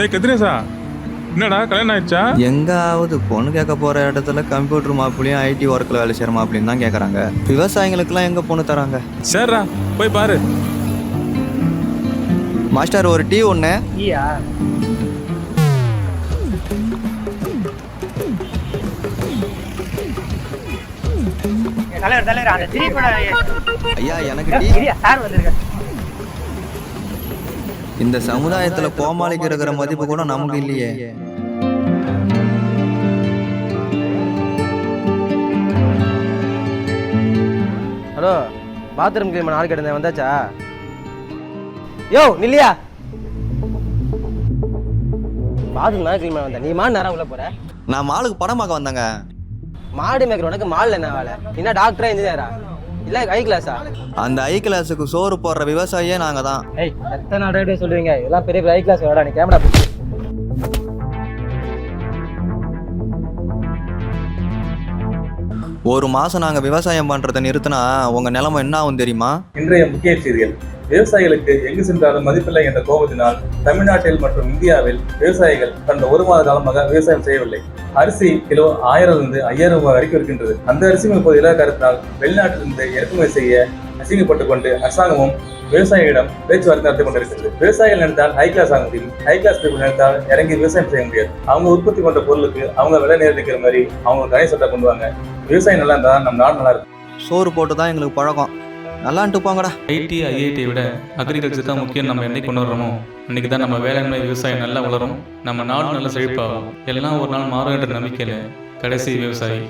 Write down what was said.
ஏய் கதிரேசா என்னடா கல்யாணம் ஆயிடுச்சா? எங்காவது பொண்ணு கேட்க போற இடத்துல கம்ப்யூட்டர் மாப்பிளையும் ஐடி ஒர்க்கில் வேலை செய்கிற மாப்பிளையும் தான் கேட்குறாங்க விவசாயிகளுக்கெல்லாம் எங்கே பொண்ணு தராங்க? சரிடா போய் பாரு. மாஸ்டர் ஒரு டீ ஒன்று ஈயா தலைவர் தலைவர் அந்த திரைப்பட ஐயா எனக்கு டீ சார் வந்திருக்க இந்த சமுதாயத்தில் கோமாளிக்கு இருக்கிற மதிப்பு கூட நமக்கு இல்லையே. ஹலோ பாத்ரூம் கிளீன் ஆள் கிடந்தேன் வந்தாச்சா? யோ நில்லியா? பாத்ரூம் நான் கிளீன் வந்தேன் நீ மாடு நேரம் உள்ள போற. நான் மாலுக்கு படம் பார்க்க வந்தேங்க. மாடு மேய்க்கிற உனக்கு மால்ல என்ன வேலை? என்ன டாக்டரா இன்ஜினியரா இல்ல ஹை கிளாஸா அந்த ஐ கிளாஸுக்கு சோறு போடுற விவசாயியே நாங்கள் தான். ஏய் எத்தனை நாடு சொல்லுவீங்க? இதெல்லாம் பெரிய பெரிய ஹை கிளாஸ் வேடா நீ கேமரா ஒரு மாதம் நாங்கள் விவசாயம் பண்ணுறதை நிறுத்தினா உங்கள் நிலைமை என்ன ஆகும் தெரியுமா? இன்றைய முக்கிய செய்திகள். விவசாயிகளுக்கு எங்கு சென்றாலும் மதிப்பில்லை என்ற கோபத்தினால் தமிழ்நாட்டில் மற்றும் இந்தியாவில் விவசாயிகள் கடந்த ஒரு மாத காலமாக விவசாயம் செய்யவில்லை. அரிசி கிலோ ஆயிரம் இருந்து ஐயாயிரம் ரூபாய் வரைக்கும் இருக்கின்றது. அந்த அரிசியும் இப்போது இலவ கருத்தினால் வெளிநாட்டிலிருந்து இறக்குமதி செய்ய அசிங்கப்பட்டுக் கொண்டு அரசாங்கமும் விவசாயிகளிடம் பேச்சுவார்த்தை நடத்தி கொண்டிருக்கிறது. விவசாயிகள் நினைத்தால் ஹை கிளாஸ் ஆக முடியும். ஹை கிளாஸ் பீப்புள் நினைத்தால் இறங்கி விவசாயம் செய்ய முடியாது. அவங்க உற்பத்தி பண்ற பொருளுக்கு அவங்க விலை நிர்ணயிக்கிற மாதிரி அவங்க கணை சட்டம் கொண்டு வாங்க. விவசாயம் நல்லா இருந்தால் நம்ம நாடு நல்லா இருக்கும். சோறு போட்டு தான் எங்களுக்கு பழக்கம். நல்லான்ட்டு போங்கடா. ஐடி ஐஐடியை விட அக்ரிகல்ச்சர் தான் முக்கியம். நம்ம என்னைக்கு கொண்டு வரோமோ அன்றைக்கி தான் நம்ம வேளாண்மை விவசாயம் நல்லா வளரும். நம்ம நாடு நல்லா செழிப்பாகும். எல்லாம் ஒரு நாள் மாறும் என்ற நம்பிக்கையில் கடைசி விவசாயி.